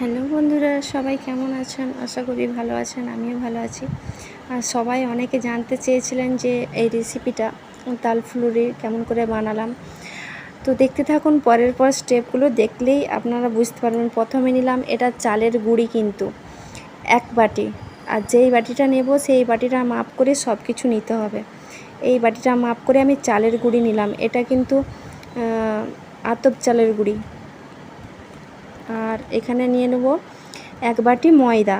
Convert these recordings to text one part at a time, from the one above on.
Hello বন্ধুরা, সবাই কেমন আছেন? আশা করি ভালো আছেন, আমিও ভালো আছি। আর সবাই অনেকে জানতে চেয়েছিলেন যে এই রেসিপিটা তাল ফুলুরি কেমন করে বানালাম। তো দেখতে থাকুন, পরের পর স্টেপগুলো দেখলেই আপনারা বুঝতে পারবেন। প্রথমে নিলাম, এটা চালের গুঁড়ি কিন্তু, এক বাটি। আর যেই বাটিটা নেব, সেই বাটিটা মাপ করে সব কিছু নিতে হবে। এই বাটিটা মাপ করে আমি চালের গুঁড়ি নিলাম। এটা কিন্তু আতপ চালের গুঁড়ি। আর এখানে নিয়ে নেব এক বাটি ময়দা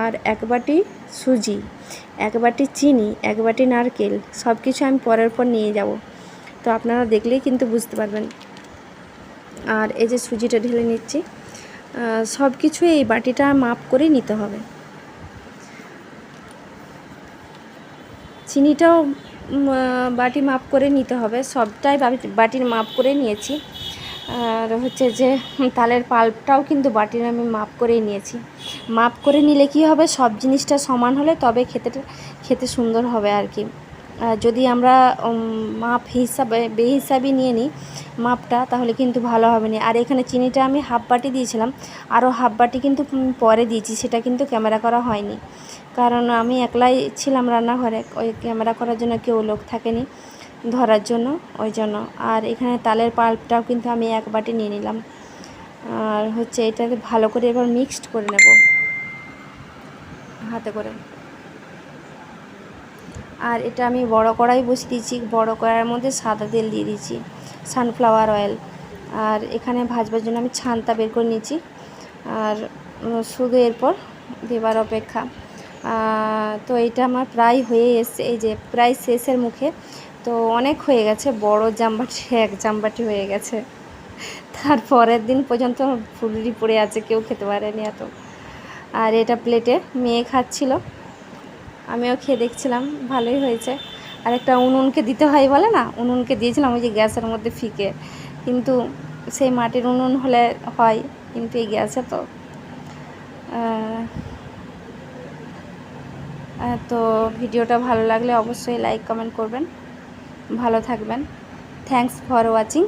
আর এক বাটি সুজি, এক বাটি চিনি, এক বাটি নারকেল সব কিছু আমি পরের পর নিয়ে যাব। তো আপনারা দেখলেই কিন্তু বুঝতে পারবেন। আর এই যে সুজিটা ঢেলে নিচ্ছি সব কিছু এই বাটিটা মাপ করে নিতে হবে। চিনিটাও বাটি মাপ করে নিতে হবে। সবটাই বাটির মাপ করে নিয়েছি। আর হচ্ছে যে, তালের পাল্পটাও কিন্তু বাটির আমি মাপ করেই নিয়েছি। মাপ করে নিলে কি হবে? সব জিনিসটা সমান হলে তবে খেতে খেতে সুন্দর হবে আর কি। যদি আমরা মাপ হিসাবে বে বেহিসাবি নিয়ে নিই মাপটা, তাহলে কিন্তু ভালো হবে না। আর এখানে চিনিটা আমি হাফ বাটি দিয়েছিলাম। আরও হাফ বাটি কিন্তু পরে দিয়েছি। সেটা কিন্তু ক্যামেরা করা হয়নি। কারণ আমি একলাই ছিলাম রান্নাঘরে। ওই ক্যামেরা করার জন্য কেউ লোক থাকেনি। ধরার জন্য, ওই জন্য। আর এখানে তালের পাল্পটাও কিন্তু আমি এক বাটি নিয়ে নিলাম। আর হচ্ছে এটাকে ভালো করে এবার মিক্সড করে নেব। হাতে করে। আর এটা আমি বড় কড়াই বসিয়ে দিয়েছি। বড় কড়াইয়ের মধ্যে সাদা তেল দিয়ে দিয়েছি। সানফ্লাওয়ার অয়েল আর এখানে ভাজবার জন্য আমি ছানটা বের করে নিয়েছি। আর শুধু এরপর দেবার অপেক্ষা। তো এটা আমার প্রায় হয়ে এসছে। এই যে প্রায় শেষের মুখে তো অনেক হয়ে গেছে, বড় জামবাটি, এক জামবাটি হয়ে গেছে। তারপরের দিন পর্যন্ত ফুলুরি পড়ে আছে, কেউ খেতে পারেনি এত। আর এটা প্লেটে মেয়ে খাচ্ছিল। আমিও খেয়ে দেখছিলাম, ভালোই হয়েছে। আর একটা উনুনকে দিতে হয় বলে না, উনুনকে দিয়েছিলাম, ওই যে গ্যাসের মধ্যে ফিকে। কিন্তু সেই মাটির উনুন হলে হয়, কিন্তু এই গ্যাসে তো। তো ভিডিওটা ভালো লাগলে অবশ্যই লাইক কমেন্ট করবেন। ভালো থাকবেন। Thanks for watching